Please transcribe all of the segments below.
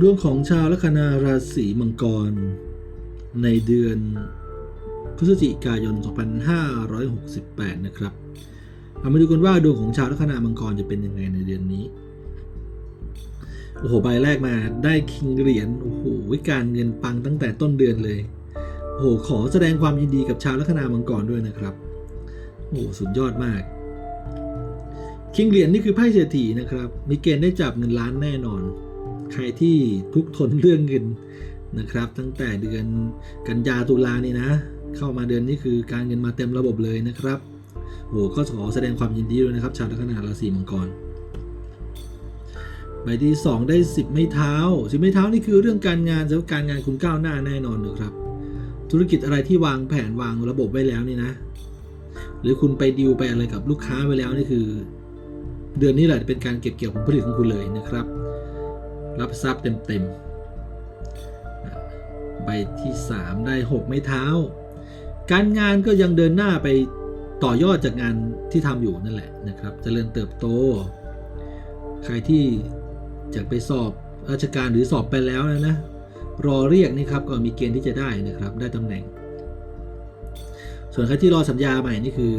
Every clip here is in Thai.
ดวงของชาวลัคนาราศีมังกร ในเดือนพฤศจิกายน 2568 นะครับเรามาดูกันว่าดวงของชาวลัคนามังกรจะเป็นยังไงในเดือนนี้ โอ้โห ใบแรกมาได้คิงเหรียญ โอ้โห การเงินปังตั้งแต่ต้นเดือนเลย โอ้โห ขอแสดงความยินดีกับชาวลัคนามังกรด้วยนะครับ โอ้โห สุดยอดมาก คิงเหรียญนี่คือไพ่เศรษฐีนะครับ มีเกณฑ์ได้จับเงินล้านแน่นอน ใครที่ทุกทนเรื่องเงินนะครับ ตั้งแต่เดือนกันยาตุลานี่นะ เข้ามาเดือนนี้คือการเงินมาเต็มระบบเลยนะครับโอ้ก็ขอแสดงความยินดีด้วยนะครับ ชาวลัคนาราศีมังกรใบที่ 2 ได้ 10 ไม้เท้า 10 ไม้เท้านี่คือเรื่องการงานแต่ว่าการงานคุณก้าวหน้าแน่นอนนะครับ ธุรกิจอะไรที่วางแผนวางระบบไว้แล้วนี่นะ หรือคุณไปดีลไปอะไรกับลูกค้าไว้แล้วนี่คือ เดือนนี้แหละเป็นการเก็บเกี่ยวผลผลิตของคุณเลยนะครับ รับทรัพย์เต็มๆใบที่ 3 ได้ 6 ไม้เท้า การงานก็ยังเดินหน้าไปต่อยอดจากงานที่ทำอยู่นั่นแหละนะครับจเจริญเติบโต ใครที่จะไปสอบราชการหรือสอบไปแล้วนะนะรอเรียกนี่ครับก็มีเกณฑ์ที่จะได้นะครับได้ตำแหน่ง ส่วนใครที่รอสัญญาใหม่นี่คือ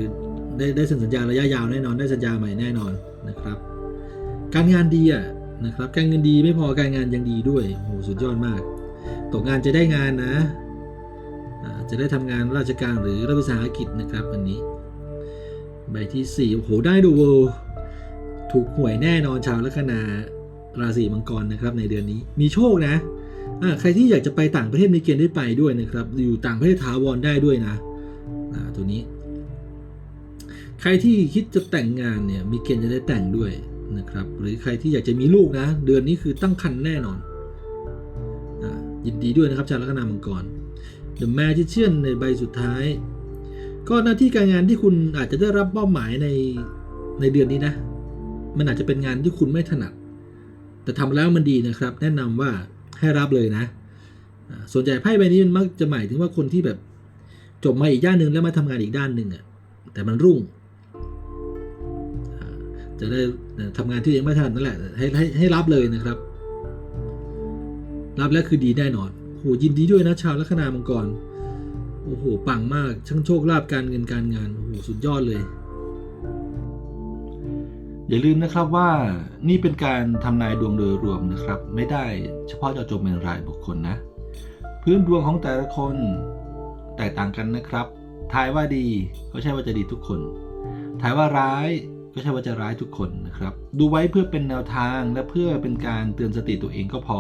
ได้ได้สัญญาระยะยาวแน่นอนได้สัญญาใหม่แน่นอนนะครับ การงานดีอะ นะครับการเงินดีไม่พอการงานยังดีด้วยโอ้โหสุดยอดมาก ตกงานจะได้งานนะ จะได้ทำงานราชการหรือรัฐวิสาหกิจนะครับอันนี้ ใบที่สี่โอ้โหได้ดูเวลถูกหวยแน่นอนชาวลัคนาราศีมังกรนะครับในเดือนนี้มีโชคนะใครที่อยากจะไปต่างประเทศมีเกณฑ์ได้ไปด้วยนะครับ อยู่ต่างประเทศถาวรได้ด้วยนะตัวนี้ ใครที่คิดจะแต่งงานเนี่ยมีเกณฑ์จะได้แต่งด้วย นะครับหรือใครที่อยากจะมีลูกนะ เดือนนี้คือตั้งครรภ์แน่นอนยินดีด้วยนะครับชาวลัคนามังกร The Magician ในใบสุดท้าย ก็หน้าที่การงานที่คุณอาจจะได้รับเป้าหมายในในเดือนนี้นะ มันอาจจะเป็นงานที่คุณไม่ถนัด แต่ทำแล้วมันดีนะครับ แนะนำว่าให้รับเลยนะ ส่วนใหญ่ไพ่ใบนี้มันมักจะหมายถึงว่าคนที่แบบจบมาอีกด้านหนึ่งแล้วมาทำงานอีกด้านหนึ่งอะแต่มันรุ่ง จะได้ทำงานที่ยังไม่ถนัดนั่นแหละให้ให้ให้รับเลยนะครับ รับแล้วคือดีแน่นอนโหยินดีด้วยนะชาวลัคนามังกรโอ้โหปังมากช่างโชคลาภการเงินการงานโอ้โหสุดยอดเลย อย่าลืมนะครับว่านี่เป็นการทำนายดวงโดยรวมนะครับ ไม่ได้เฉพาะเจาะจงเป็นรายบุคคลนะ พื้นดวงของแต่ละคนแตกต่างกันนะครับทายว่าดีก็ใช่ว่าจะดีทุกคนทายว่าร้าย ก็ใช่ว่าจะร้ายทุกคนนะครับ ดูไว้เพื่อเป็นแนวทางและเพื่อเป็นการเตือนสติตัวเองก็พอ